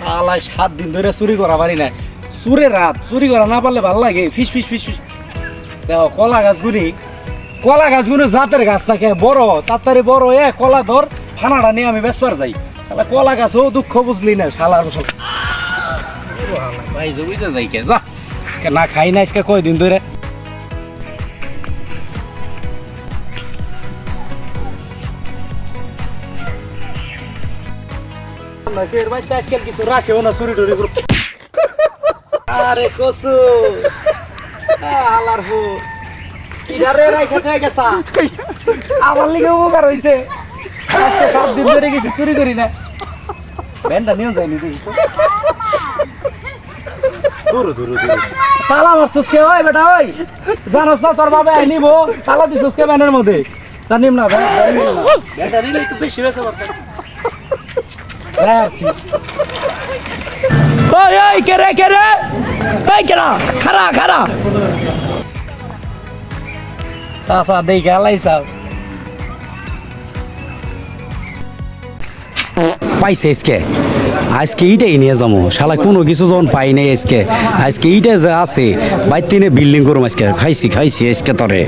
শালা সাত দিন ধরে চুরি করা পারি না চুরে রাত চুরি করা না পারলে ভালো লাগে। ফিস ফিস ফিস ফিস। দেখো কলা গাছগুলি কলা গাছগুলো জাতের গাছ থাকে বড় তাড়াতাড়ি বড় এ কলা ধর ফানাটা নিয়ে আমি বেসবার যাই। তাহলে কলা গাছও দুঃখ বুঝলি না শালার বসল ভাই যাই কে? যা। না খাই না আজকে কয়দিন ধরে। আজকাল কিছু রাখেও না চুরি টুরি আরে কসু আলার হো। কিরারে রাইখা থেকে গেছা। আমার লিগে উপকার হইছে। আজকে সাত দিন ধরে গেছি চুরি করি না। ব্যান্ডটা নিয়ে যায়নি দেখি তো। দূরু দূরু দূরু। তালা মারছিস কে ওই বেটা ওই? জানোস না তোর বাবা নিব? তালা দিছিস কে ব্যানের মধ্যে? তা নিম না ব্যান্ডটা নিলে একটু বেশি রাখছি ওই ওই কে রে কে রে ওই কেরা খারা খারা সাসা দেই গেলাই সাব পাইছে আজকে আজকে এইটাই নিয়ে যাব শালা, কোনো কিছু যখন পাই নাই আজকে আজকে এইটা যে আছে, বাইর বিল্ডিং করুম আজকে। খাইছি খাইছি আজকে তরে।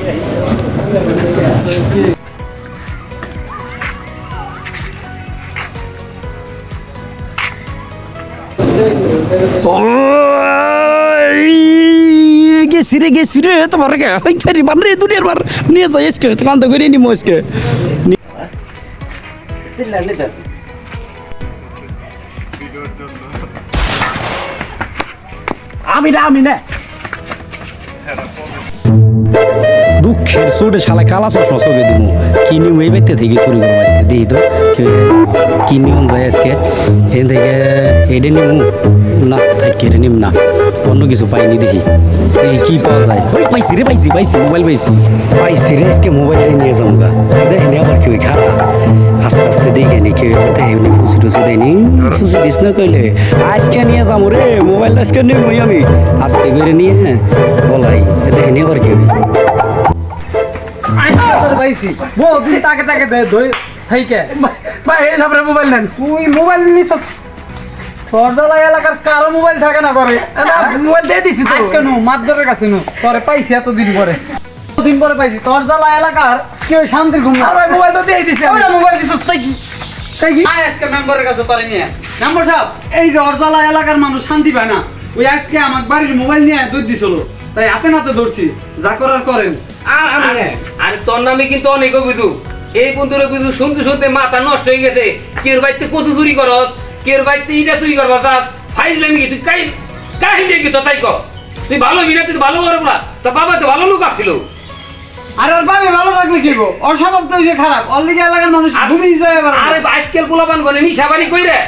গেছি রে গেছি রে, তোমার বান রে, দুনিয়ার বার নিয়ে যাই আজকে কান্ত করে নিমো এসকে। আমি না আমি না। দুঃখের চোটে শালা কালা চশমা চোখে দিব কি নিয়ম এই ব্যক্তি থেকে শুরু করব আজকে? দিই তো, কি- যায় আজকে? এখান থেকে এটা নিম? না, থাকি এটা নিম না। অন্য কিছু পাইনি দেখি। এই কি পাওয়া যায়। ওই পাইছি রে, পাইছি পাইছি, মোবাইল পাইছি। পাইছি রে, আজকে মোবাইল নিয়ে যাব গা দেখেনি আবার কেউ খারা আস্তে আস্তে দেখে নি কেউ দেখেনি, খুশি টুসি দেয়নি? খুশি দিস না কইলে। আজকে নিয়ে যাব রে, মোবাইল আজকে নিবই আমি। আজকে করে নিয়ে হ্যাঁ বলাই। দেখেনি আবার কেউ? মোবাইল এলাকার দিয়ে তো মোবাইল তো দিয়ে তাই কি তাই কি আজকে নিয়ে এই যে অরজালা এলাকার মানুষ শান্তি পায় না ওই আজকে আমার বাড়ির মোবাইল নিয়ে দৌড় দিছিল তাই হাতে নাতে ধরছি যা করার করেন আর তোর নামে কিন্তু অনেক অভিযোগ। এই বন্ধুরা কিন্তু শুনতে শুনতে মাথা নষ্ট হয়ে গেছে। কের বাড়িতে কত চুরি করস কের বাড়িতে ইটা চুরি করব ফাইজলামি কি তুই? কাই কাহিনী কি তো তাই কর তুই ভালো বিনা তুই ভালো করব না তা বাবা তো ভালো লোক আসছিল আর ওর বাবে ভালো থাকলে কি গো ওর স্বভাব তো যে খারাপ। ওর লিগে এলাকার মানুষ ঘুমিয়ে যায় আরে আজকাল পোলাপান করে নিশাবানি কইরে।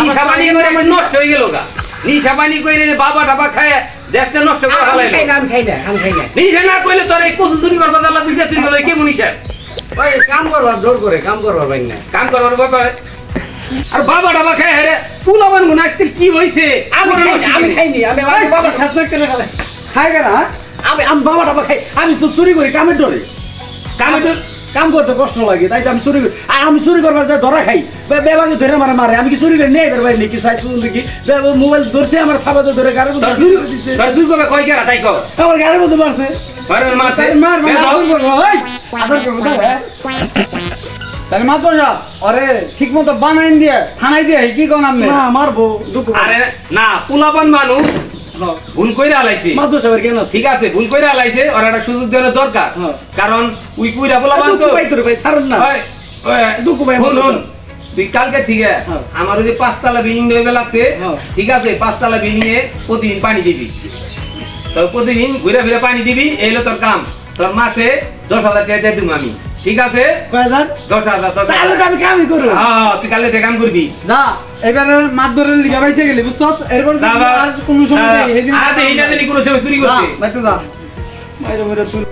নিশাবানি করে আমার নষ্ট হয়ে গেল গা। নিশাবানি কইরে বাবা টাবা খায় দেশটা নষ্ট করে ফেলাইলো আমি খাই না আমি খাই না। নিশা না কইলে তোর এই কত চুরি করব তাহলে দুইটা চুরি করলে কে মনীষা ভাই কাম করবার জোর করে কাম করবার ভাই না। কাম করবার ব্যাপারে আর বাবা টাবা খায় হ্যাঁ পোলাপান গুণ আজকাল কি হয়েছে আমি আমি খাইনি আমি আমার বাবার সাথে করে গেলে খাই কেন হ্যাঁ? আমি আমি বাবা টাবা খাই আমি তো চুরি করি কামের ডরে। কামে তো কাম করতে কষ্ট লাগে তাই তো আমি চুরি করি। আর আমি চুরি করবার যায় ধরা খাই বেবাকে ধরে মারে মারে আমি কি চুরি করি? নেই বের ভাই নাকি সাইজ নাকি মোবাইল ধরছে আমার খাবার ধরে গাড়ির মধ্যে চুরি দুই কবে কয় কেরা তাই কর আমার গাড়ির মধ্যে মারছে। মারে মারছে তাই মার মার বেদম। আদর করব ওই আদর করব তো, হ্যাঁ? তাহলে মাত্র সাহেব আরে ঠিক মতো বানাইন দিয়ে থানাই দিয়ে কি কোন আপনি? না মারবো। আরে না পোলাপান মানুষ ভুল কইরা আলাইছে মাদু সাহেবের কেন ঠিক আছে ভুল কইরা আলাইছে ওর একটা সুযোগ দেওয়ার দরকার। হ্যাঁ। কারণ উই কুইরা পোলাপান দুঃখ তো পাই তোর ভাই ছাড়ুন না। ওই, ওই, দুঃখ পাই শুন, শুন। তুই কালকে ঠিক আছে হ্যাঁ। আমার ওই যে পাঁচতলা বিল্ডিং হয়ে লাগছে হ্যাঁ। ঠিক আছে পাঁচতলা বিল্ডিং এ প্রতিদিন পানি দিবি। তো প্রতিদিন ঘুরে ফিরে পানি দিবি এই হলো তোর কাম। তোর মাসে দশ হাজার টাকা দিয়ে দিব আমি। ঠিক আছে? দশ হাজার দশ হাজার। আমি কামই করব। হ্যাঁ তুই কালকে থেকে কাম করবি। যা এবারে মাতবরের লিগা বাইছে গেলি বুঝছস এরপর আর কোনো সময় হ্যাঁ, এই দিন আর তো এইটা জানি কোনো সময় চুরি করতে। বাইতে যা। বাইরে বাইরে তুই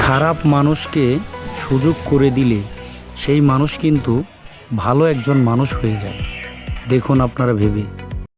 খারাপ মানুষকে সুযোগ করে দিলে সেই মানুষ কিন্তু ভালো একজন মানুষ হয়ে যায়। দেখুন আপনারা ভেবে।